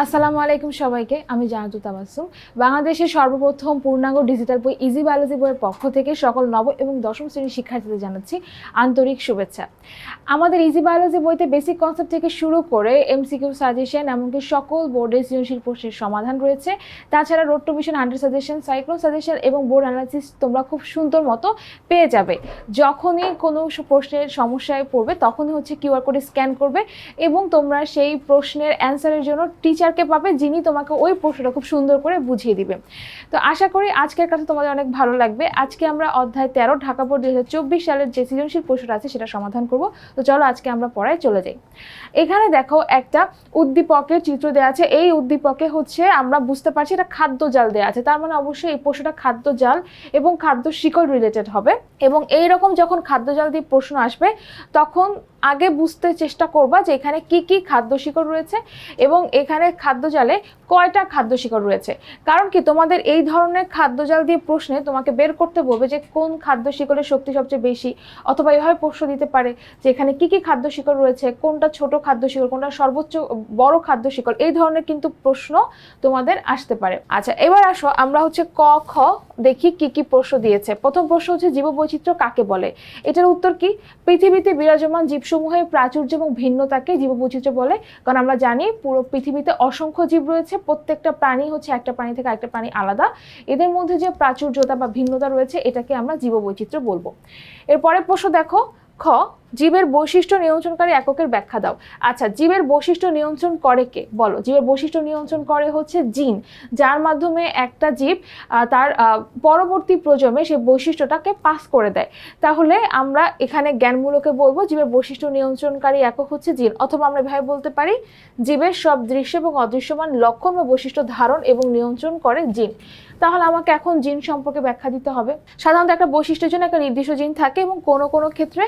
আসসালামু আলাইকুম সবাইকে, আমি জানাতু তাবাসুম বাংলাদেশের সর্বপ্রথম পূর্ণাঙ্গ ডিজিটাল বই ইজি বায়োলজি বইয়ের পক্ষ থেকে সকল নব এবং দশম শ্রেণির শিক্ষার্থীদের জানাচ্ছি আন্তরিক শুভেচ্ছা। আমাদের ইজি বায়োলজি বইতে বেসিক কনসেপ্ট থেকে শুরু করে এমসিকিউ সাজেশন এমনকি সকল বোর্ডের সৃজনশীল প্রশ্নের সমাধান রয়েছে। তাছাড়া road to mission hundred suggestion cyclone suggestion এবং বোর্ড অ্যানালিসিস তোমরা খুব সুন্দর মতো পেয়ে যাবে। যখনই কোনো প্রশ্নের সমস্যায় পড়বে, তখনই হচ্ছে কিউআর কোডে স্ক্যান করবে এবং তোমরা সেই প্রশ্নের অ্যান্সারের জন্য টিচারকে পাবে যিনি তোমাকে ওই প্রশ্নটা খুব সুন্দর করে বুঝিয়ে দিবে। তো আশা করি আজকের কাছে তোমাদের অনেক ভালো লাগবে। আজকে আমরা অধ্যায় তেরো, ঢাকা বোর্ড দুই সালের যে সৃজনশীল প্রশ্নটা আছে সেটা সমাধান করব। তো চলো আজকে আমরা পড়ায় চলে যাই। এখানে দেখো একটা উদ্দীপকের চিত্র দেওয়া আছে। এই উদ্দীপকে হচ্ছে আমরা বুঝতে পারছি এটা খাদ্য জাল দেওয়া আছে। তার মানে অবশ্যই এই প্রশ্নটা খাদ্য জাল এবং খাদ্য শিকড় রিলেটেড হবে। এবং এই রকম যখন খাদ্য জাল দিয়ে প্রশ্ন আসবে, তখন আগে বুঝতে চেষ্টা করবা যে এখানে কি কি খাদ্য শিকড় রয়েছে এবং এখানে খাদ্য জালে কয়টা খাদ্য শিকড় রয়েছে। কারণ কি তোমাদের এই ধরনের খাদ্য জাল দিয়ে প্রশ্নে তোমাকে বের করতে বলবে যে কোন খাদ্য শিকড়ের শক্তি সবচেয়ে বেশি অথবা এভাবে প্রশ্ন দিতে পারে যে এখানে কি কি খাদ্য শিকড় রয়েছে, কোনটা ছোট খাদ্য শিকড়, কোনটা সর্বোচ্চ বড় খাদ্য শিকড়, এই ধরনের কিন্তু প্রশ্ন তোমাদের আসতে পারে। আচ্ছা এবার আসো, আমরা হচ্ছে ক, খ দেখি কি কি প্রশ্ন দিয়েছে। প্রথম প্রশ্ন হচ্ছে জীববৈচিত্র্য কাকে বলে? এটার উত্তর কি? পৃথিবীতে বিরাজমান জীবসমূহের প্রাচুর্য এবং ভিন্নতাকে জীববৈচিত্র্য বলে। কারণ আমরা জানি পুরো পৃথিবীতে অসংখ্য জীব রয়েছে, প্রত্যেকটা প্রাণী হচ্ছে একটা প্রাণী থেকে একটা প্রাণী আলাদা। এদের মধ্যে যে প্রাচুর্যতা বা ভিন্নতা রয়েছে, এটাকে আমরা জীববৈচিত্র্য বলব। এরপরে প্রশ্ন দেখো, খ জীবের বৈশিষ্ট্য নিয়ন্ত্রণকারী এককের ব্যাখ্যা দাও। আচ্ছা জীবের বৈশিষ্ট্য নিয়ন্ত্রণ করে কে? বলো, জীবের বৈশিষ্ট্য নিয়ন্ত্রণ করে হচ্ছে জিন, যার মাধ্যমে একটা জীব তার পরবর্তী প্রজন্মে সেই বৈশিষ্ট্যটাকে পাস করে দেয়। তাহলে আমরা এখানে জ্ঞানমূলকে বলব, জীবের বৈশিষ্ট্য নিয়ন্ত্রণকারী একক হচ্ছে জিন, অথবা আমরা এভাবে বলতে পারি, জীবের সব দৃশ্য এবং অদৃশ্যমান লক্ষণ বা বৈশিষ্ট্য ধারণ এবং নিয়ন্ত্রণ করে জিন। তাহলে আমাকে এখন জিন সম্পর্কে ব্যাখ্যা দিতে হবে। সাধারণত একটা বৈশিষ্ট্যের জন্য একটা নির্দিষ্ট জিন থাকে এবং কোনো কোনো ক্ষেত্রে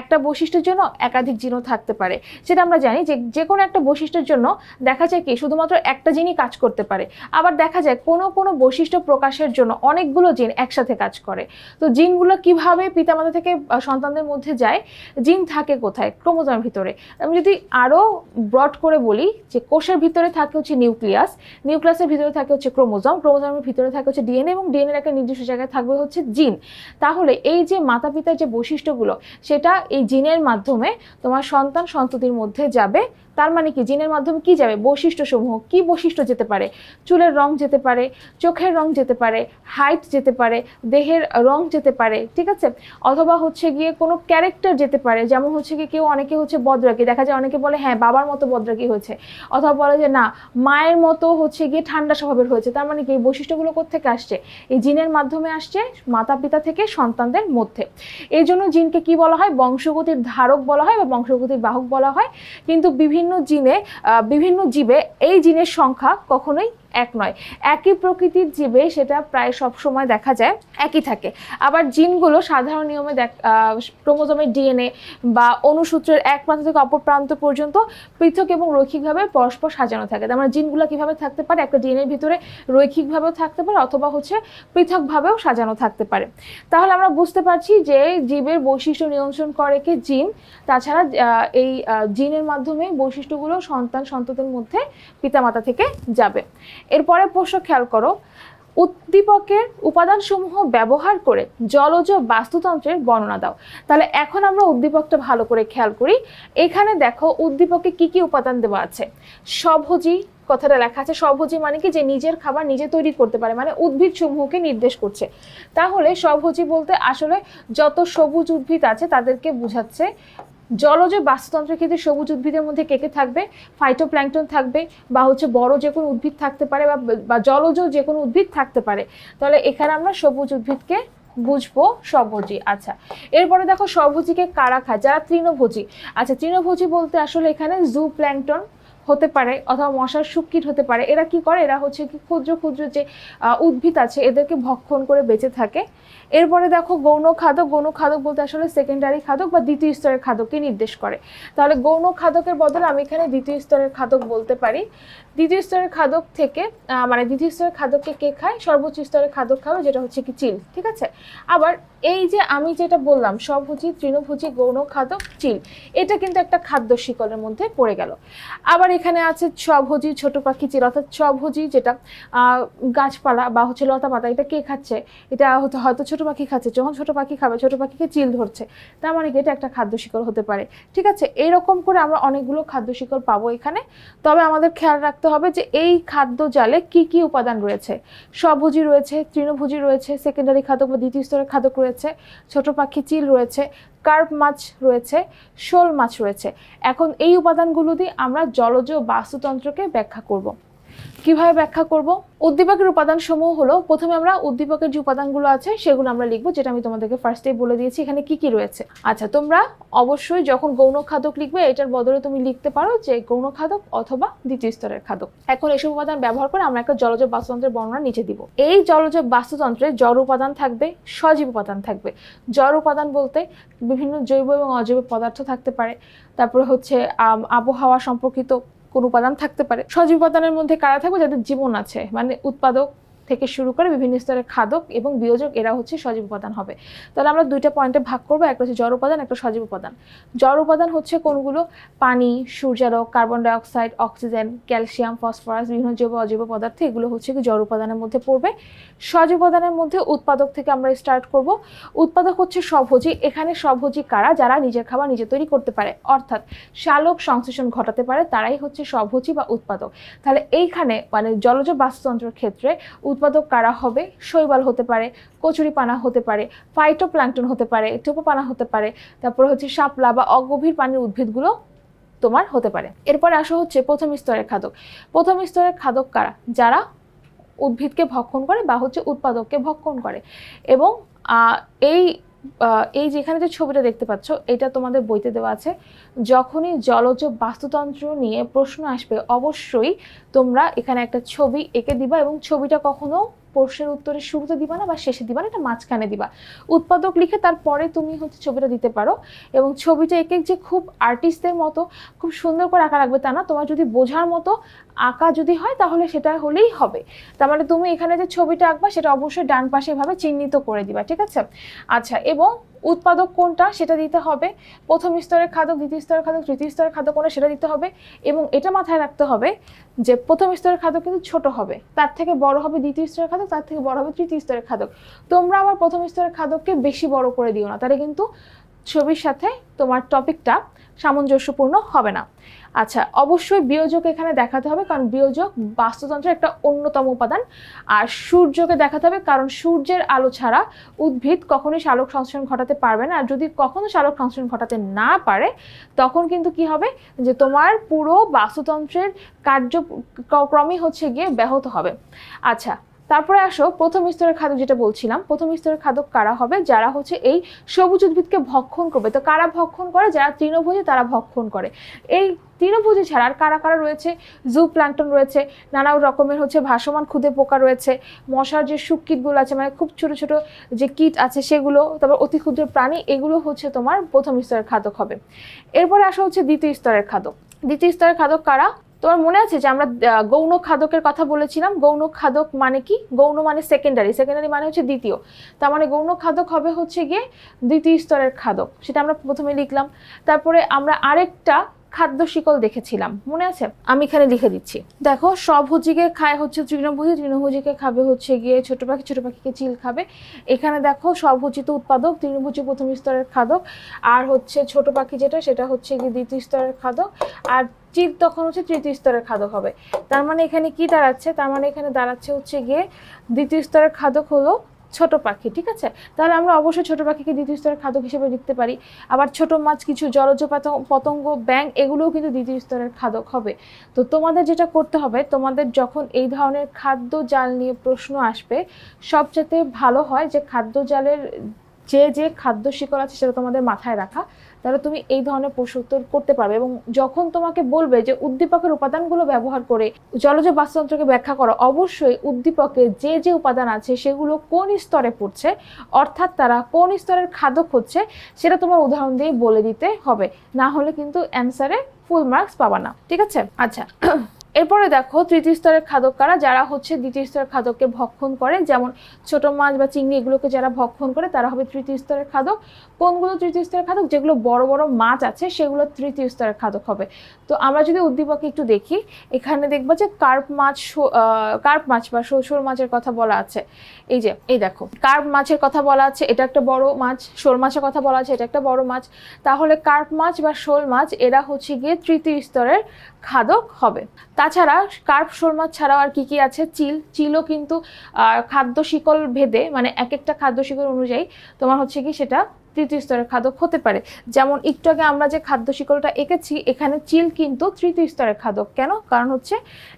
একটা বৈশিষ্ট্যের জন্য একাধিক জিনও থাকতে পারে। সেটা আমরা জানি যে যে কোনো একটা বৈশিষ্ট্যের জন্য দেখা যায় কি শুধুমাত্র একটা জিনই কাজ করতে পারে। আবার দেখা যায় কোনো কোনো বৈশিষ্ট্য প্রকাশের জন্য অনেকগুলো জিন একসাথে কাজ করে। তো জিনগুলো কীভাবে পিতামাতা থেকে সন্তানদের মধ্যে যায়, জিন থাকে কোথায়? ক্রোমোজোমের ভিতরে। আমি যদি আরও ব্রড করে বলি যে কোষের ভিতরে থাকে হচ্ছে নিউক্লিয়াস। নিউক্লিয়াসের ভিতরে থাকে হচ্ছে ক্রোমোজোম। ক্রোমোজোমের ভিতরে থাকে হচ্ছে ডিএনএ এবং ডিএনএর একটা নির্দিষ্ট জায়গায় থাকবে হচ্ছে জিন। তাহলে এই যে মাতা পিতার যে বৈশিষ্ট্যগুলো, সেটা এই জিনের মাধ্যমে তোমার সন্তান সন্ততির মধ্যে যাবে তার মানে কি? জিনের মাধ্যমে কি যাবে? বৈশিষ্ট্যসমূহ। কি বৈশিষ্ট্য যেতে পারে? চুলের রং যেতে পারে, চোখের রং যেতে পারে হাইট যেতে পারে, দেহের রং যেতে পারে, ঠিক আছে? অথবা হচ্ছে গিয়ে কোনো ক্যারেক্টার যেতে পারে, যেমন হচ্ছে কি কেউ অনেকে হচ্ছে বদরাকি দেখা যায় অনেকে বলে হ্যাঁ বাবার মতো বদরাকি হয়েছে। অথবা বলে যে, না, মায়ের মতো হচ্ছে গিয়ে ঠান্ডা স্বভাবের হয়েছে। তার মানে কি? এই বৈশিষ্ট্যগুলো কোথেকে আসছে? এই জিনের মাধ্যমে আসছে মাতা পিতা থেকে সন্তানদের মধ্যে। এই জন্য জিনকে কি বলা হয়? বংশগতির ধারক বলা হয় বা বংশগতির বাহক বলা হয়। কিন্তু বিভিন্ন জিনে আহ, বিভিন্ন জীবে এই জিনের সংখ্যা কখনোই এক নয়। একই প্রকৃতির জীবে সেটা প্রায় সব সময় দেখা যায়, একই থাকে। আবার জিনগুলো সাধারণ নিয়মে দেখ ক্রোমোজোমের ডিএনএ বা অনুসূত্রের এক প্রান্ত থেকে অপর প্রান্ত পর্যন্ত পৃথক এবং রৈখিকভাবে পরস্পর সাজানো থাকে। তার মানে জিনগুলো কীভাবে থাকতে পারে? একটা ডিএনএর ভিতরে রৈখিকভাবেও থাকতে পারে, অথবা হচ্ছে পৃথকভাবেও সাজানো থাকতে পারে। তাহলে আমরা বুঝতে পারছি যে জীবের বৈশিষ্ট্য নিয়ন্ত্রণ করে কে জিন। তাছাড়া এই জিনের মাধ্যমে বৈশিষ্ট্যগুলো সন্তান সন্ততির মধ্যে পিতামাতা থেকে যাবে। এরপরে প্রশ্ন খেয়াল করো, উদ্দীপকের উপাদানসমূহ ব্যবহার করে জলজ বাস্তুতন্ত্রের বর্ণনা দাও। তাহলে এখন আমরা উদ্দীপকটা ভালো করে খেয়াল করি। এখানে দেখো উদ্দীপকে কি কি উপাদান দেওয়া আছে? স্বভোজী কথাটা লেখা আছে। স্বভোজী মানে কি? যে নিজের খাবার নিজে তৈরি করতে পারে মানে উদ্ভিদ সমূহকে নির্দেশ করছে। তাহলে স্বভোজী বলতে আসলে যত সবুজ উদ্ভিদ আছে তাদেরকে বোঝাচ্ছে জলজ বাস্তুতন্ত্রের ক্ষেত্রে সবুজ উদ্ভিদের মধ্যে কে কে থাকবে? ফাইটোপ্ল্যাঙ্কটন থাকবে বা হচ্ছে বড় যে কোনো উদ্ভিদ থাকতে পারে বা জলজ যে কোনো উদ্ভিদ থাকতে পারে। তাহলে এখানে আমরা সবুজ উদ্ভিদকে বুঝব সবজি আচ্ছা। এরপরে দেখো সবজিকে কারা খায়? যারা তৃণভোজী। আচ্ছা তৃণভোজী বলতে আসলে এখানে জু প্ল্যাঙ্কটন হতে পারে অথবা মশার শুকিট হতে পারে। এরা কি করে? এরা হচ্ছে কি ক্ষুদ্র ক্ষুদ্র যে উদ্ভিদ আছে, এদেরকে ভক্ষণ করে বেঁচে থাকে। এরপরে দেখো গৌণ খাদক। গৌণ খাদক বলতে আসলে সেকেন্ডারি খাদক বা দ্বিতীয় স্তরের খাদককে নির্দেশ করে। তাহলে গৌণ খাদকের বদলে আমি এখানে দ্বিতীয় স্তরের খাদক বলতে পারি। দ্বিতীয় স্তরের খাদক থেকে মানে দ্বিতীয় স্তরের খাদককে কে খায়? সর্বোচ্চ স্তরের খাদক খাবে, যেটা হচ্ছে কি চিল, ঠিক আছে? আবার এই যে আমি যেটা বললাম স্বভোজী তৃণভোজী, গৌণ খাদক, চিল, এটা কিন্তু একটা খাদ্য শিকলের মধ্যে পড়ে গেল। আবার এখানে আছে স্বভোজী ছোট পাখি চিল অর্থাৎ স্বভোজী যেটা গাছপালা বা হচ্ছে লতা পাতা এটা কে খাচ্ছে? এটা হয়তো ছোট পাখি খাচ্ছে, যখন ছোট পাখি খাবে, ছোট পাখিকে চিল ধরছে। তার মানে কি, এটা একটা খাদ্য শিকড় হতে পারে। ঠিক আছে? এইরকম করে আমরা অনেকগুলো খাদ্য শিকড় পাবো এখানে। তবে আমাদের খেয়াল রাখতে হবে যে এই খাদ্য জালে কি কি উপাদান রয়েছে? স্বভোজী রয়েছে, তৃণভোজী রয়েছে সেকেন্ডারি খাদক বা দ্বিতীয় স্তরের খাদক রয়েছে, ছোট পাখি চিল রয়েছে কার্প মাছ রয়েছে, শোল মাছ রয়েছে। এখন এই উপাদানগুলো দিয়ে আমরা জলজ বাস্তুতন্ত্রকে ব্যাখ্যা করব। কীভাবে ব্যাখ্যা করব? উদ্দীপকের উপাদান সমূহ হলো, প্রথমে আমরা উদ্দীপকের যে উপাদানগুলো আছে সেগুলো আমরা লিখব, যেটা আমি তোমাদেরকে ফার্স্টেই বলে দিয়েছি, এখানে কি কি রয়েছে? আচ্ছা তোমরা অবশ্যই যখন গৌণ খাদক লিখবে, এটার বদলে তুমি লিখতে পারো যে গৌণ খাদক অথবা দ্বিতীয় স্তরের খাদক। এখন এসব উপাদান ব্যবহার করে আমরা একটা জলজ বাস্তুতন্ত্রের বর্ণনা নিচে দিব। এই জলজ বাস্তুতন্ত্রে জড় উপাদান থাকবে, সজীব উপাদান থাকবে। জড় উপাদান বলতে বিভিন্ন জৈব এবং অজৈব পদার্থ থাকতে পারে। তারপরে হচ্ছে আবহাওয়া সম্পর্কিত কোন উপাদান থাকতে পারে। সজীব উপাদানের মধ্যে কারা থাকবে? যাদের জীবন আছে। মানে উৎপাদক থেকে শুরু করে বিভিন্ন স্তরের খাদক এবং বিয়োজক এরা হচ্ছে সজীব উপাদান হবে। তাহলে আমরা দুইটা পয়েন্টে ভাগ করব, একটা হচ্ছে জড় উপাদান, একটা সজীব উপাদান। জড় উপাদান হচ্ছে কোনগুলো? পানি, সূর্যালোক, carbon dioxide, oxygen, calcium, phosphorus, বিভিন্ন জৈব অজৈব পদার্থ, এগুলো হচ্ছে কি জড় উপাদানের মধ্যে পড়বে। সজীব উপাদানের মধ্যে উৎপাদক থেকে আমরা স্টার্ট করব। উৎপাদক হচ্ছে স্বভোজী। এখানে স্বভোজী কারা? যারা নিজের খাবার নিজে তৈরি করতে পারে। অর্থাৎ শালক সংশ্লেষণ ঘটাতে পারে, তারাই হচ্ছে স্বভোজী বা উৎপাদক। তাহলে এইখানে মানে জলজ বাস্তুতন্ত্রের ক্ষেত্রে উৎপাদক কারা হবে? শৈবাল হতে পারে, কচুরিপানা হতে পারে ফাইটোপ্ল্যাঙ্কটন হতে পারে, টোপোপানা হতে পারে, তারপর হচ্ছে শাপলা বা অগভীর পানির উদ্ভিদগুলো তোমার হতে পারে। এরপর আসা হচ্ছে প্রথম স্তরের খাদক। প্রথম স্তরের খাদক কারা? যারা উদ্ভিদকে ভক্ষণ করে বা হচ্ছে উৎপাদককে ভক্ষণ করে। এবং এই এই যেখানে যে ছবিটা দেখতে পাচ্ছ, এটা তোমাদের বইতে দেওয়া আছে। যখনই জলজ বাস্তুতন্ত্র নিয়ে প্রশ্ন আসবে, অবশ্যই তোমরা এখানে একটা ছবি এঁকে দিবা এবং ছবিটা কখনো প্রশ্নের উত্তরে শুরুতে দিবা না বা শেষে দিবা না, এটা মাঝখানে দিবা। উৎপাদক লিখে তারপরে তুমি হচ্ছে ছবিটা দিতে পারো এবং ছবিটা এঁকে যে খুব আর্টিস্টদের মতো, খুব সুন্দর করে আঁকা রাখবে তা না, তোমার যদি বোঝার মতো আঁকা যদি হয় তাহলে সেটা হলেই হবে। তার মানে তুমি এখানে যে ছবিটা আঁকবা সেটা অবশ্যই ডান পাশে এভাবে চিহ্নিত করে দিবা, ঠিক আছে? আচ্ছা এবং উৎপাদক কোনটা সেটা দিতে হবে, প্রথম স্তরের খাদক, দ্বিতীয় স্তরের খাদক, তৃতীয় স্তরের খাদক কোনটা সেটা দিতে হবে, এবং এটা মাথায় রাখতে হবে যে প্রথম স্তরের খাদক কিন্তু ছোট হবে, তার থেকে বড় হবে দ্বিতীয় স্তরের খাদক, তার থেকে বড় হবে তৃতীয় স্তরের খাদক। তোমরা আবার প্রথম স্তরের খাদককে বেশি বড় করে দিও না, তাহলে কিন্তু ছবির সাথে তোমার টপিকটা সামঞ্জস্যপূর্ণ হবে না। আচ্ছা অবশ্যই বিয়োজক এখানে দেখাতে হবে কারণ বিয়োজক বাস্তুতন্ত্রের একটা অন্যতম উপাদান। আর সূর্যকে দেখাতে হবে কারণ সূর্যের আলো ছাড়া উদ্ভিদ কখনোই সালোক সংশ্লেষণ ঘটাতে পারবে না। আর যদি কখনো সালোক সংশ্লেষণ ঘটাতে না পারে, তখন কিন্তু কি হবে? যে তোমার পুরো বাস্তুতন্ত্রের কার্যক্রমই হচ্ছে গিয়ে ব্যাহত হবে। আচ্ছা তারপরে আসো, প্রথম স্তরের খাদক যেটা বলছিলাম, প্রথম স্তরের খাদক কারা হবে? যারা হচ্ছে এই সবুজ উদ্ভিদকে ভক্ষণ করবে। তো কারা ভক্ষণ করে? যারা তৃণভোজী, তারা ভক্ষণ করে। এই তৃণভোজী ছাড়া আর কারা কারা রয়েছে? জু প্ল্যাঙ্কটন রয়েছে, নানা রকমের হচ্ছে ভাসমান ক্ষুদে পোকা রয়েছে, মশার যে সুকীটগুলো আছে মানে খুব ছোট ছোট যে কীট আছে সেগুলো, তারপর অতি ক্ষুদ্র প্রাণী, এগুলো হচ্ছে তোমার প্রথম স্তরের খাদক হবে। এরপরে আসা হচ্ছে দ্বিতীয় স্তরের খাদক। দ্বিতীয় স্তরের খাদক কারা? তোমার মনে আছে যে আমরা গৌণ খাদকের কথা বলেছিলাম? গৌণ খাদক মানে কি? গৌণ মানে সেকেন্ডারি সেকেন্ডারি মানে হচ্ছে দ্বিতীয়। তার মানে গৌণ খাদক হবে হচ্ছে গিয়ে দ্বিতীয় স্তরের খাদক। সেটা আমরা প্রথমে লিখলাম। তারপরে আমরা আরেকটা খাদ্য শিকল দেখেছিলাম। মনে আছে? আমি এখানে লিখে দিচ্ছি। দেখো, স্বভোজীকে খায় হচ্ছে তৃণভোজী, তৃণভোজীকে খাবে হচ্ছে গিয়ে ছোট পাখি, ছোট পাখিকে চিল খাবে। এখানে দেখো, স্বভোজিত উৎপাদক, তৃণভোজী প্রথম স্তরের খাদক, আর হচ্ছে ছোট পাখি যেটা, সেটা হচ্ছে গিয়ে দ্বিতীয় স্তরের খাদক, আর চিল তখন হচ্ছে তৃতীয় স্তরের খাদক হবে। তার মানে এখানে কি দাঁড়াচ্ছে? তার মানে এখানে দাঁড়াচ্ছে হচ্ছে গিয়ে দ্বিতীয় স্তরের খাদক হলো ছোট পাখি, ঠিক আছে? তাহলে আমরা অবশ্যই ছোট পাখিকে দ্বিতীয় স্তরের খাদ্য হিসেবে লিখতে পারি। আবার ছোট মাছ, কিছু জলজ পতঙ্গ ব্যাং এগুলোও কিন্তু দ্বিতীয় স্তরের খাদক হবে। তো তোমাদের যেটা করতে হবে, তোমাদের যখন এই ধরনের খাদ্য জাল নিয়ে প্রশ্ন আসবে সবচেয়ে ভালো হয় যে খাদ্য জালের যে যে খাদ্য শিকড় আছে সেটা তোমাদের মাথায় রাখা। তাহলে তুমি এই ধরনের প্রশ্ন উত্তর করতে পারবে এবং যখন তোমাকে বলবে যে উদ্দীপকের উপাদানগুলো ব্যবহার করে জলজ বাস্তুতন্ত্রকে ব্যাখ্যা করো, অবশ্যই উদ্দীপকে যে যে উপাদান আছে সেগুলো কোন স্তরে পড়ছে, অর্থাৎ তারা কোন স্তরের খাদক হচ্ছে সেটা তোমার উদাহরণ দিয়ে বলে দিতে হবে। না হলে কিন্তু অ্যান্সারে ফুল মার্কস পাবা না। ঠিক আছে? আচ্ছা। এরপরে দেখো তৃতীয় স্তরের খাদক কারা? যারা হচ্ছে দ্বিতীয় স্তরের খাদককে ভক্ষণ করে, যেমন ছোট মাছ বা চিংড়ি এগুলোকে যারা ভক্ষণ করে, তারা হবে তৃতীয় স্তরের খাদক। কোনগুলো তৃতীয় স্তরের খাদক? যেগুলো বড় বড় মাছ আছে, সেগুলো তৃতীয় স্তরের খাদক হবে। তো আমরা যদি উদ্দীপকে একটু দেখি, এখানে দেখব যে কার্প মাছ কার্প মাছ বা শোল মাছের কথা বলা আছে। এই যে, এই দেখো, কার্প মাছের কথা বলা আছে, এটা একটা বড় মাছ, শোল মাছের কথা বলা আছে, এটা একটা বড় মাছ। তাহলে কার্প মাছ বা শোল মাছ, এরা হচ্ছে গিয়ে তৃতীয় স্তরের খাদক হবে। তাছাড়া কার্প শোল ছাড়াও আর কি কি আছে? চিল, চিলও কিন্তু খাদ্য শিকল ভেদে মানে এক একটা খাদ্য শিকল অনুযায়ী তোমার হচ্ছে কি সেটা তৃতীয় স্তরের খাদক হতে পারে। যেমন একটু আগে আমরা যে খাদ্য শিকলটা এঁকেছি, এখানে চিল কিন্তু তৃতীয় স্তরের খাদক। কেন? কারণ হচ্ছে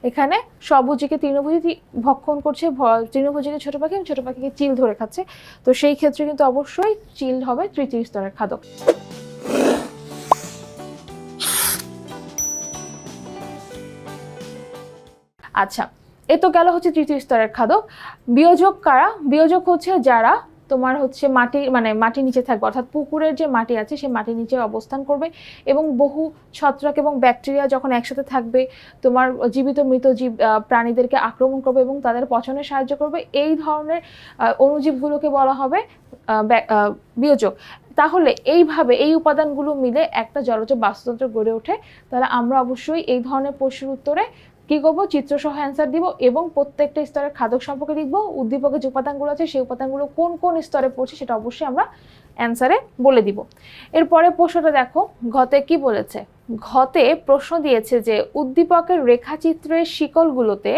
এখানে সবুজিকে তৃণভোজী ভক্ষণ করছে তৃণভোজীকে ছোট পাখি ছোট পাখিকে চিল ধরে খাচ্ছে। তো সেই ক্ষেত্রে কিন্তু অবশ্যই চিল হবে তৃতীয় স্তরের খাদক। আচ্ছা এ তো গেল হচ্ছে তৃতীয় স্তরের খাদক। বিয়োজক কারা? বিয়োজক হচ্ছে যারা তোমার হচ্ছে মাটি মানে মাটির নিচে থাকবে, অর্থাৎ পুকুরের যে মাটি আছে সেই মাটির নিচে অবস্থান করবে এবং বহু ছত্রাক এবং ব্যাকটেরিয়া যখন একসাথে থাকবে, তোমার জীবিত মৃত জীব প্রাণীদেরকে আক্রমণ করবে এবং তাদের পচনে সাহায্য করবে। এই ধরনের অণুজীবগুলোকে বলা হবে বিয়োজক। তাহলে এইভাবে এই উপাদানগুলো মিলে একটা জলজ বাস্তুতন্ত্র গড়ে ওঠে। তাহলে আমরা অবশ্যই এই ধরনের প্রশ্নের উত্তরে কি করব? চিত্রসহ অ্যান্সার দিব এবং প্রত্যেকটা স্তরের খাদক সম্পর্কে লিখব। উদ্দীপকের যে উপাদানগুলো আছে, সেই উপাদানগুলো কোন কোন স্তরে পড়ছে সেটা অবশ্যই আমরা অ্যান্সারে বলে দিব। এরপরে প্রশ্নটা দেখো, ঘতে কি বলেছে? ঘতে প্রশ্ন দিয়েছে যে, উদ্দীপকের রেখাচিত্রের শিকলগুলোতে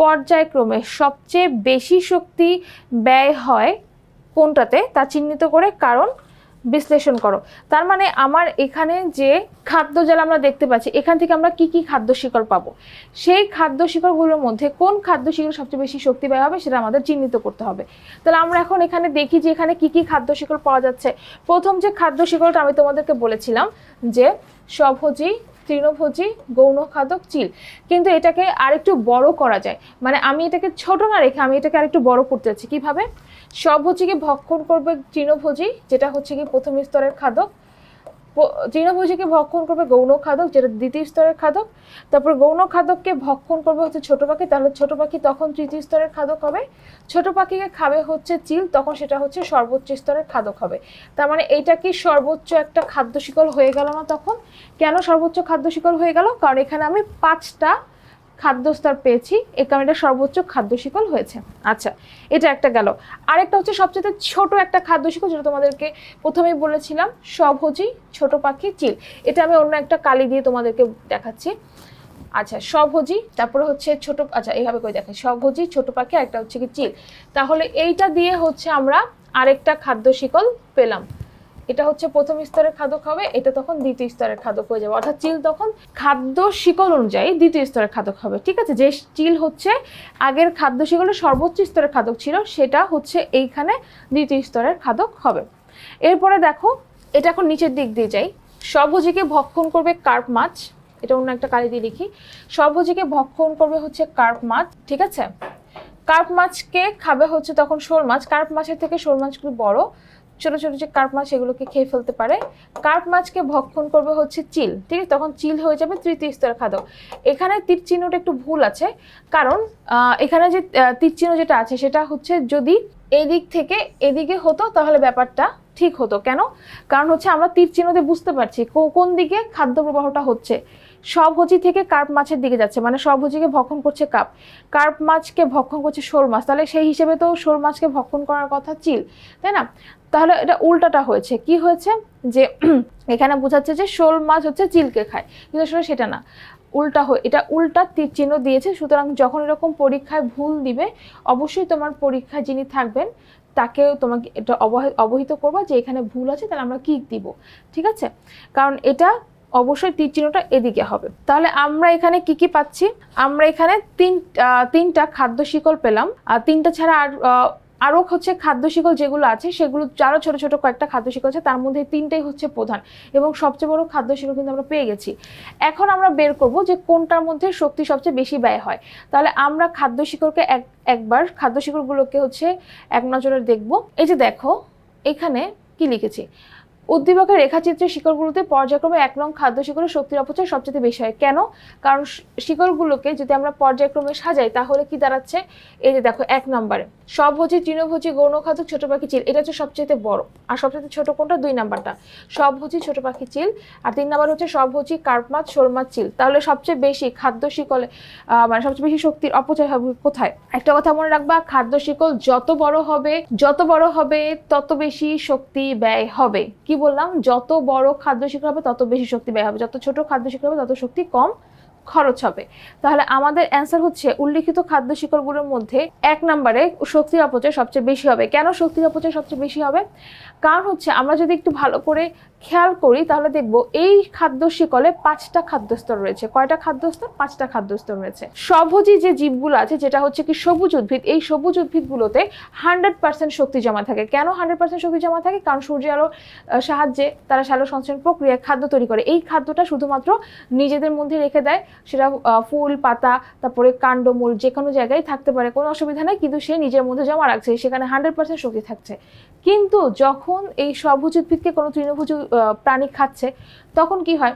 পর্যায়ক্রমে সবচেয়ে বেশি শক্তি ব্যয় হয় কোনটাতে? তা চিহ্নিত করে, কারণ বিশ্লেষণ করো। তার মানে আমার এখানে যে খাদ্য জাল আমরা দেখতে পাচ্ছি, এখান থেকে আমরা কি কি খাদ্য শিকড় পাবো? সেই খাদ্য শিকড়গুলোর মধ্যে কোন খাদ্য শিকড় সবচেয়ে বেশি শক্তি ব্যয় হবে সেটা আমাদের চিহ্নিত করতে হবে। তাহলে আমরা এখন এখানে দেখি যে এখানে কি কি খাদ্য শিকড় পাওয়া যাচ্ছে। প্রথম যে খাদ্য শিকড়টা আমি তোমাদেরকে বলেছিলাম যে স্বভোজী তৃণভোজী গৌণ খাদক চিল। কিন্তু এটাকে আরেকটু বড় করা যায়। মানে আমি এটাকে ছোট না রেখে আমি এটাকে আরেকটু বড় করতে যাচ্ছি। কীভাবে? কি ভক্ষণ করবে তৃণভোজী, যেটা হচ্ছে কি প্রথম স্তরের খাদক। তৃণভোজীকে ভক্ষণ করবে গৌণ খাদক, যেটা দ্বিতীয় স্তরের খাদক। তারপর গৌণ খাদককে ভক্ষণ করবে হচ্ছে ছোট পাখি। তাহলে ছোট পাখি তখন তৃতীয় স্তরের খাদক হবে। ছোট পাখিকে খাবে হচ্ছে চিল, তখন সেটা হচ্ছে সর্বোচ্চ স্তরের খাদক হবে। তার মানে এইটা কি সর্বোচ্চ একটা খাদ্য শিকল হয়ে গেল না তখন? কেন সর্বোচ্চ খাদ্য শিকল হয়ে গেল? কারণ এখানে আমি পাঁচটা খাদ্য স্তর পেয়েছি এই কারণে এটা সর্বোচ্চ খাদ্য শিকল হয়েছে। আচ্ছা এটা একটা গেল। আরেকটা হচ্ছে সবচেয়ে ছোট একটা খাদ্য শিকল, যেটা তোমাদেরকে প্রথমেই বলেছিলাম, স্বভোজী ছোট পাখি চিল। এটা আমি অন্য একটা কালি দিয়ে তোমাদেরকে দেখাচ্ছি। আচ্ছা স্বভোজী, তারপরে হচ্ছে ছোট আচ্ছা এইভাবে করে দেখেন স্বভোজী, ছোট পাখি আর একটা হচ্ছে কি চিল। তাহলে এইটা দিয়ে হচ্ছে আমরা আরেকটা খাদ্য শিকল পেলাম। এটা হচ্ছে প্রথম স্তরের খাদক হবে, এটা তখন দ্বিতীয় স্তরের খাদক হয়ে যাবে। অর্থাৎ চিল তখন খাদ্য শিকল অনুযায়ী দ্বিতীয় স্তরের খাদক হবে। ঠিক আছে? যে চিল হচ্ছে আগের খাদ্য শিকলের সর্বোচ্চ স্তরের খাদক ছিল, সেটা হচ্ছে এইখানে দ্বিতীয় স্তরের খাদক হবে। এরপরে দেখো, এটা এখন নিচের দিক দিয়ে যাই। সবভোজীকে ভক্ষণ করবে কার্প মাছ, এটা অন্য একটা কালি দিয়ে লিখি। সবভোজীকে ভক্ষণ করবে হচ্ছে কার্প মাছ, ঠিক আছে? কার্প মাছকে খাবে হচ্ছে তখন শোল মাছ। কার্প মাছের থেকে শোল মাছগুলো বড়। ছোট ছোট যে কার্প মাছ সেগুলোকে খেয়ে ফেলতে পারে। কার্প মাছকে ভক্ষণ করবে হচ্ছে চিল, ঠিক আছে? তখন চিল হয়ে যাবে তৃতীয় স্তরের খাদক। এখানে তীর চিহ্নটা একটু ভুল আছে, কারণ এখানে যে তীর চিহ্ন যেটা আছে সেটা হচ্ছে যদি এদিক থেকে এদিকে হতো তাহলে ব্যাপারটা ঠিক হতো। কেন? কারণ হচ্ছে আমরা তীর চিহ্নতে বুঝতে পারছি কোন দিকে খাদ্য প্রবাহটা হচ্ছে। সবভোজি থেকে কার্প মাছের দিকে যাচ্ছে মানে সবভোজিকে ভক্ষণ করছে কাপ। কার্প মাছকে ভক্ষণ করছে শোল মাছ, তাহলে সেই হিসেবে তো শোল মাছকে ভক্ষণ করার কথা চিল, তাই না? তাহলে এটা উল্টাটা হয়েছে। কি হয়েছে? যে এখানে বোঝাচ্ছে যে শোল মাছ হচ্ছে চিলকে খায়। কিন্তু আসলে সেটা না। উল্টা হয়ে, এটা উল্টা তীর চিহ্ন দিয়েছে। সুতরাং যখন এরকম পরীক্ষায় ভুল দিবে, অবশ্যই তোমার পরীক্ষায় যিনি থাকবেন, তাকেও তোমাকে এটা অবহ- অবহিত করবা যে এখানে ভুল আছে, তাহলে আমরা কি দিব? ঠিক আছে? কারণ এটা অবশ্যই তীর চিহ্নটা এদিকে হবে। তাহলে আমরা এখানে কি কি পাচ্ছি? আমরা এখানে তিন তিনটা খাদ্য শিকল পেলাম। আর তিনটা ছাড়া আর আরও হচ্ছে খাদ্য শিকল যেগুলো আছে, সেগুলো আরও ছোট ছোট কয়েকটা খাদ্য শিকল আছে, তার মধ্যে তিনটাই হচ্ছে প্রধান। এবং সবচেয়ে বড় খাদ্য শিকল কিন্তু আমরা পেয়ে গেছি। এখন আমরা বের করব যে কোনটার মধ্যে শক্তি সবচেয়ে বেশি ব্যয় হয়। তাহলে আমরা খাদ্য শিকড়কে এক, একবার খাদ্য শিকড়গুলোকে হচ্ছে এক নজরে দেখব। এই যে দেখো, এখানে কি লিখেছি? উদ্দীপকের রেখাচিত্রের শিকড়গুলোতে পর্যায়ক্রমে এক নং খাদ্য শিকড়ের শক্তির অপচয় সবচেয়ে বেশি হয়। কেন? কারণ শিকড়গুলোকে যদি আমরা পর্যায়ক্রমে সাজাই, তাহলে কি দাঁড়াচ্ছে? এই যে দেখো, এক নম্বরে। সবভোজী, তৃণভোজী, গৌণ খাদ্য, ছোট পাখি চিল, এটা হচ্ছে সবচেয়ে বড়। আর সবচেয়ে ছোট কোনটা? দুই নাম্বারটা। সবভোজী, ছোট পাখি চিল, আর তিন নাম্বার হচ্ছে সবভোজী, কার্প মাছ, শোল মাছ, চিল। তাহলে সবচেয়ে বেশি খাদ্য শিকলে মানে সবচেয়ে বেশি শক্তির অপচয় হবে কোথায়? একটা কথা মনে রাখবা, খাদ্য শিকল যত বড় হবে, যত বড় হবে, তত বেশি শক্তি ব্যয় হবে। কি বললাম, যত বড় খাদ্য শিক্ষা হবে, তত বেশি শক্তি ব্যয় হবে। যত ছোট খাদ্য শিখর হবে, তত শক্তি কম খরচ হবে। তাহলে আমাদের অ্যান্সার হচ্ছে, উল্লিখিত খাদ্য শিকড়গুলোর মধ্যে এক নম্বরে শক্তির অপচয় সবচেয়ে বেশি হবে। কেন শক্তির অপচয় সবচেয়ে বেশি হবে? কারণ হচ্ছে আমরা যদি একটু ভালো করে খেয়াল করি তাহলে দেখব এই খাদ্য শিকলে পাঁচটা খাদ্যস্তর রয়েছে। কয়টা খাদ্যস্তর? পাঁচটা খাদ্যস্তর রয়েছে। সবভোজী যে জীবগুলো আছে যেটা হচ্ছে কি সবুজ উদ্ভিদ এই সবুজ উদ্ভিদগুলোতে হান্ড্রেড পার্সেন্ট শক্তি জমা থাকে। কেন হান্ড্রেড পার্সেন্ট শক্তি জমা থাকে? কারণ সূর্য আলো আহ, সাহায্যে তারা শ্যালো সঞ্চালন প্রক্রিয়ায় খাদ্য তৈরি করে। এই খাদ্যটা শুধুমাত্র নিজেদের মধ্যে রেখে দেয়। সেটা ফুল পাতা তারপরে কাণ্ড মূল যে কোনো জায়গায় থাকতে পারে কোনো অসুবিধা নেই কিন্তু সে নিজের মধ্যে জমা রাখছে। সেখানে হান্ড্রেড পার্সেন্ট শক্তি থাকছে। কিন্তু যখন এই সবুজ উদ্ভিদকে কোনো তৃণভোজ প্রাণী খাচ্ছে, তখন কি হয়?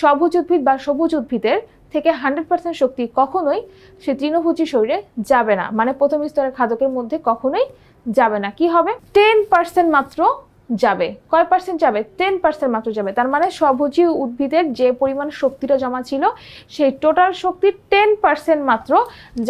সবুজ উদ্ভিদ বা সবুজ উদ্ভিদের থেকে হান্ড্রেড পার্সেন্ট শক্তি কখনোই সে তৃণভোজী শরীরে যাবে না। মানে প্রথম স্তরের খাদকের মধ্যে কখনোই যাবে না। কি হবে? টেন পার্সেন্ট মাত্র যাবে। কয় পার্সেন্ট যাবে? টেন পার্সেন্ট মাত্র যাবে। তার মানে সবুজী উদ্ভিদের যে পরিমাণ শক্তিটা জমা ছিল, সেই টোটাল শক্তির টেন পার্সেন্ট মাত্র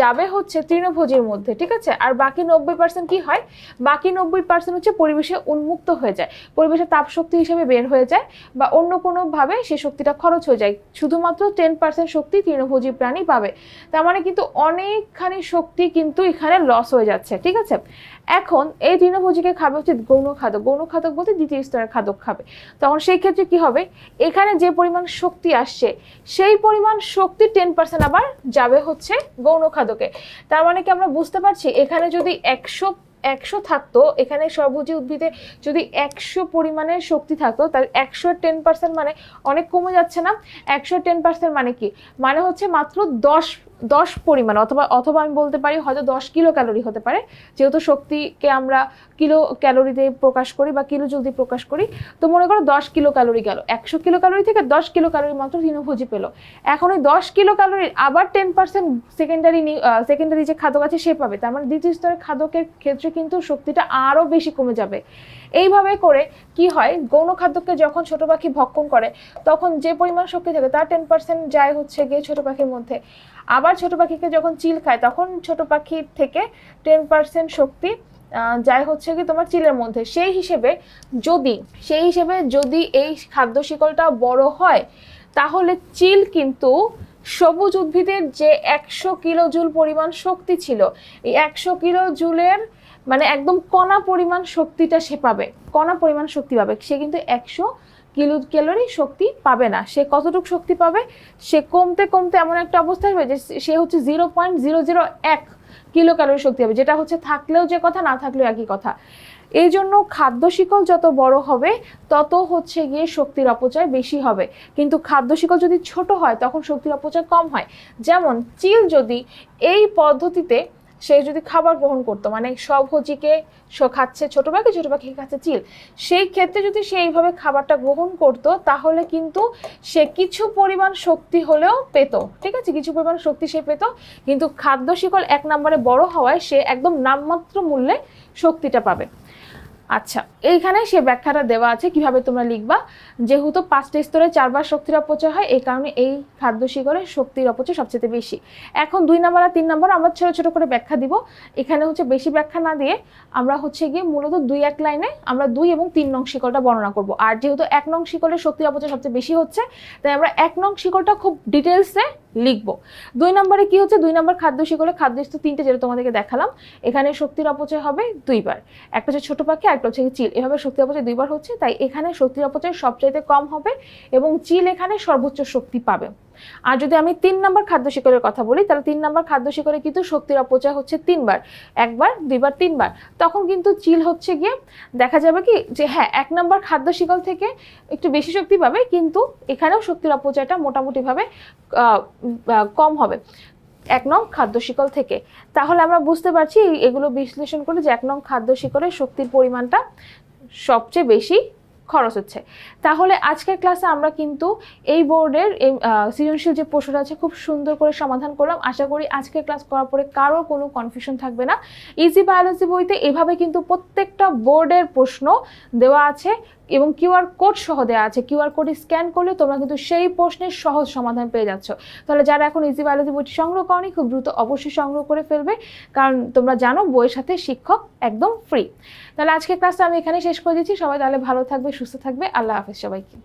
যাবে হচ্ছে তৃণভোজীর মধ্যে, ঠিক আছে? আর বাকি নব্বই পার্সেন্ট কী হয়? বাকি নব্বই পার্সেন্ট হচ্ছে পরিবেশে উন্মুক্ত হয়ে যায়। পরিবেশে তাপ শক্তি হিসেবে বের হয়ে যায় বা অন্য কোনোভাবে সেই শক্তিটা খরচ হয়ে যায়। শুধুমাত্র টেন পার্সেন্ট শক্তি তৃণভোজী প্রাণী পাবে। তার মানে কিন্তু অনেকখানি শক্তি কিন্তু এখানে লস হয়ে যাচ্ছে, ঠিক আছে? এখন এই তৃণভোজীকে খাবে হচ্ছে গৌণ খাদক। গৌণ খাদক বলতে দ্বিতীয় স্তরের খাদক খাবে। তখন সেই ক্ষেত্রে কি হবে? এখানে যে পরিমাণ শক্তি আসছে, সেই পরিমাণ শক্তি টেন পার্সেন্ট আবার যাবে হচ্ছে গৌণ খাদকে। তার মানে কি আমরা বুঝতে পারছি? এখানে যদি একশো একশো থাকতো, এখানে সবুজি উদ্ভিদে যদি একশো পরিমাণের শক্তি থাকতো তার একশো টেন পার্সেন্ট মানে অনেক কমে যাচ্ছে না? একশো টেন পার্সেন্ট মানে কি? মানে হচ্ছে মাত্র দশ দশ পরিমাণ, অথবা অথবা আমি বলতে পারি হয়তো দশ কিলো ক্যালোরি হতে পারে। যেহেতু শক্তিকে আমরা কিলো ক্যালোরিতে প্রকাশ করি বা কিলো জলদি প্রকাশ করি, তো মনে করো দশ কিলো ক্যালোরি গেল। একশো কিলো ক্যালোরি থেকে দশ কিলো ক্যালোরি মাত্র তৃণভোজী পেল। এখন ওই দশ কিলো ক্যালোরির আবার টেন পার্সেন্ট সেকেন্ডারি সেকেন্ডারি যে খাদক আছে সে পাবে। তার মানে দ্বিতীয় স্তরের খাদকের ক্ষেত্রে কিন্তু শক্তিটা আরও বেশি কমে যাবে। এইভাবে করে কি হয়, গৌণ খাদ্যকে যখন ছোট পাখি ভক্ষণ করে, তখন যে পরিমাণ শক্তি থাকে তার টেন পার্সেন্ট যায় হচ্ছে গিয়ে ছোট পাখির মধ্যে। আবার ছোট পাখিকে যখন চিল খায়, তখন ছোট পাখির থেকে টেন পার্সেন্ট শক্তি যায় হচ্ছে কি তোমার চিলের মধ্যে। সেই হিসেবে যদি, সেই হিসেবে যদি এই খাদ্য শিকলটা বড় হয়, তাহলে চিল কিন্তু সবুজ উদ্ভিদের যে একশো কিলো জুল পরিমাণ শক্তি ছিল, এই একশো কিলো জুলের মানে একদম কণা পরিমাণ শক্তিটা সে পাবে, কণা পরিমাণ শক্তি পাবে। সে কিন্তু একশো কিলো ক্যালোরি শক্তি পাবে না। সে কতটুকু শক্তি পাবে? সে কমতে কমতে এমন একটা অবস্থায় হবে যে সে হচ্ছে জিরো পয়েন্ট জিরো জিরো এক কিলো ক্যালোরি শক্তি হবে যেটা হচ্ছে থাকলেও যে কথা, না থাকলেও একই কথা। এই জন্য খাদ্য শিকল যত বড় হবে, তত হচ্ছে গিয়ে শক্তির অপচয় বেশি হবে। কিন্তু খাদ্য শিকল যদি ছোট হয়, তখন শক্তির অপচয় কম হয়। যেমন, চিল যদি এই পদ্ধতিতে সে যদি খাবার গ্রহণ করতো মানে সব হজিকে খাচ্ছে, ছোট পাখি ছোট পাখি খাচ্ছে চিল, সেই ক্ষেত্রে যদি সে এইভাবে খাবারটা গ্রহণ করত, তাহলে কিন্তু সে কিছু পরিমাণ শক্তি হলেও পেত, ঠিক আছে? কিছু পরিমাণ শক্তি সে পেত, কিন্তু খাদ্য শিকল এক নম্বরে বড় হওয়ায় সে একদম নামমাত্র মূল্যে শক্তিটা পাবে। আচ্ছা এইখানে সে ব্যাখ্যাটা দেওয়া আছে, কীভাবে তোমরা লিখবা? যেহেতু পাঁচটা স্তরে চারবার শক্তির অপচয় হয়, এই কারণে এই খাদ্য শিকড়ে শক্তির অপচয় সবচেয়ে বেশি। এখন দুই নাম্বার আর তিন নাম্বার আমরা ছোট ছোট করে ব্যাখ্যা দিব। এখানে হচ্ছে বেশি ব্যাখ্যা না দিয়ে আমরা হচ্ছে গিয়ে মূলত দুই এক লাইনে আমরা দুই এবং তিন নং শিকড়টা বর্ণনা করব। আর যেহেতু এক নং শিকড়ের শক্তির অপচয় সবচেয়ে বেশি হচ্ছে, তাই আমরা এক নং শিকড়টা খুব ডিটেলসে লিখব। দুই নম্বরে কি হচ্ছে? দুই নম্বর খাদ্য শিকলে খাদ্য স্তর তিনটে যেটা তোমাদেরকে দেখালাম। এখানে শক্তির অপচয় হবে দুইবার। একটা হচ্ছে ছোটো পাখি একটা হচ্ছে চিল। এভাবে শক্তির অপচয় দুইবার হচ্ছে, তাই এখানে শক্তির অপচয় সবচাইতে কম হবে এবং চিল এখানে সর্বোচ্চ শক্তি পাবে। আর যদি আমি তিন নম্বর খাদ্য শিকলের কথা বলি, তাহলে তিন নম্বর খাদ্য শিকলে কিন্তু শক্তির অপচয় হচ্ছে তিনবার। একবার, দুইবার, তিনবার। তখন কিন্তু চিল হচ্ছে গিয়ে দেখা যাবে কি যে হ্যাঁ এক নম্বর খাদ্য শিকল থেকে একটু বেশি শক্তি পাবে, কিন্তু এখানেও শক্তির অপচয়টা মোটামুটিভাবে কম হবে এক নং খাদ্য শিকল থেকে। তাহলে আমরা বুঝতে পারছি, এগুলো বিশ্লেষণ করে যে এক নং খাদ্য শিকলের শক্তির পরিমাণটা সবচেয়ে বেশি খরচ হচ্ছে। তাহলে আজকের ক্লাসে আমরা কিন্তু এই বোর্ডের এই সৃজনশীল যে প্রশ্নটা আছে, খুব সুন্দর করে সমাধান করলাম। আশা করি আজকের ক্লাস করার পরে কারও কোনো কনফিউশন থাকবে না। ইজি বায়োলজি বইতে এভাবে কিন্তু প্রত্যেকটা বোর্ডের প্রশ্ন দেওয়া আছে। এবং কিউআর কোড সহ দেওয়া আছে। কিউআর কোড স্ক্যান করলে তোমরা কিন্তু সেই প্রশ্নের সহজ সমাধান পেয়ে যাচ্ছ। তাহলে যারা এখন ইজি বায়োলজি বইটি সংগ্রহ করনি, খুব দ্রুত অবশ্যই সংগ্রহ করে ফেলবে, কারণ তোমরা জানো বইয়ের সাথে শিক্ষক একদম ফ্রি তাহলে আজকে ক্লাসটা আমি এখানে শেষ করে দিচ্ছি। সবাই তাহলে ভালো থাকবে, সুস্থ থাকবে। আল্লাহ হাফেজ সবাইকে।